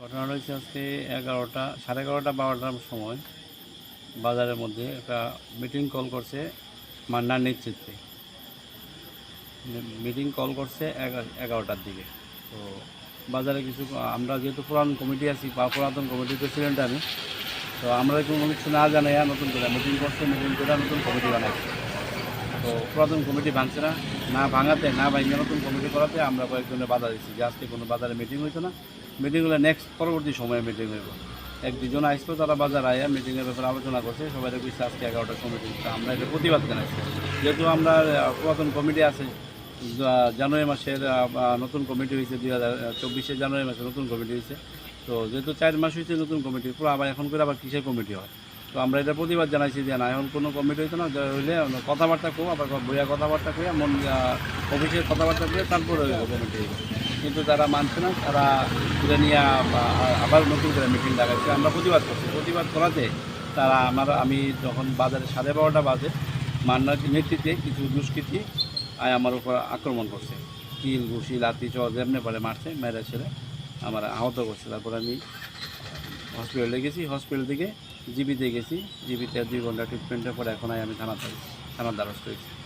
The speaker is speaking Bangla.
ঘটনা হয়েছে আজকে এগারোটা, সাড়ে এগারোটা, বারোটার সময় বাজারের মধ্যে একটা মিটিং কল করছে মান্নার নেতৃত্বে। মিটিং কল করছে এগা- এগারোটার দিকে। তো বাজারে কিছু, আমরা যেহেতু পুরান কমিটি আছি, বা পুরাতন কমিটির প্রেসিডেন্ট আমি, তো আমরা কোনো কিছু না জানাই নতুন করে মিটিং করছে মিটিং করে নতুন কমিটি বানাইছে। তো পুরাতন কমিটি ভাঙছে না না ভাঙাতে, না ভাঙে নতুন কমিটি করাতে আমরা কয়েকজনের বাধা দিচ্ছি যে আজকে কোনো বাজারে মিটিং হইতো না। মিটিং হলে নেক্সট পরবর্তী সময়ে মিটিং হইব। এক দুজন আসতো, তারা বাজার আয়া মিটিংয়ের ব্যাপারে আলোচনা করছে, সবাই কইছে আজকে এগারোটা সময় মিটিং আমরা এটা প্রতিবাদ জানাইছি। যেহেতু আমরা পুরাতন কমিটি আছে জানুয়ারি মাসের নতুন কমিটি হয়েছে দুই হাজার চব্বিশে জানুয়ারি মাসে নতুন কমিটি হয়েছে তো যেহেতু চার মাস হয়েছে নতুন কমিটি, পুরো আবার এখন করে আবার কিসের কমিটি হয়? তো আমরা এটা প্রতিবাদ জানাইছি যে না, এখন কোনো কমিটি হইতো না হইলে কথাবার্তা কো আবার বইয়া কথাবার্তা কইয়া মন অফিসের কথাবার্তা কইয়া তারপরে হইব কমিটি। কিন্তু তারা মানছে না, তারা এটা নিয়ে আবার নতুন করে মিটিং ডাকাচ্ছে আমরা প্রতিবাদ করছি। প্রতিবাদ করাতে তারা আমার, আমি যখন বাজারে সাড়ে বারোটা বাজে, মান্নার নেতৃত্বে কিছু দুষ্কৃতী আয় আমার উপর আক্রমণ করছে। কিল ঘুষি লাতি চ যেমনি পারে মারছে, মেরে ছেলে আমার আহত করছে। তারপর আমি হসপিটালে গেছি। হসপিটাল থেকে জিবিতে গেছি জিবিতে দুই ঘণ্টা ট্রিটমেন্টের পরে এখন আমি থানা থানার দ্বারস্থ হয়েছি।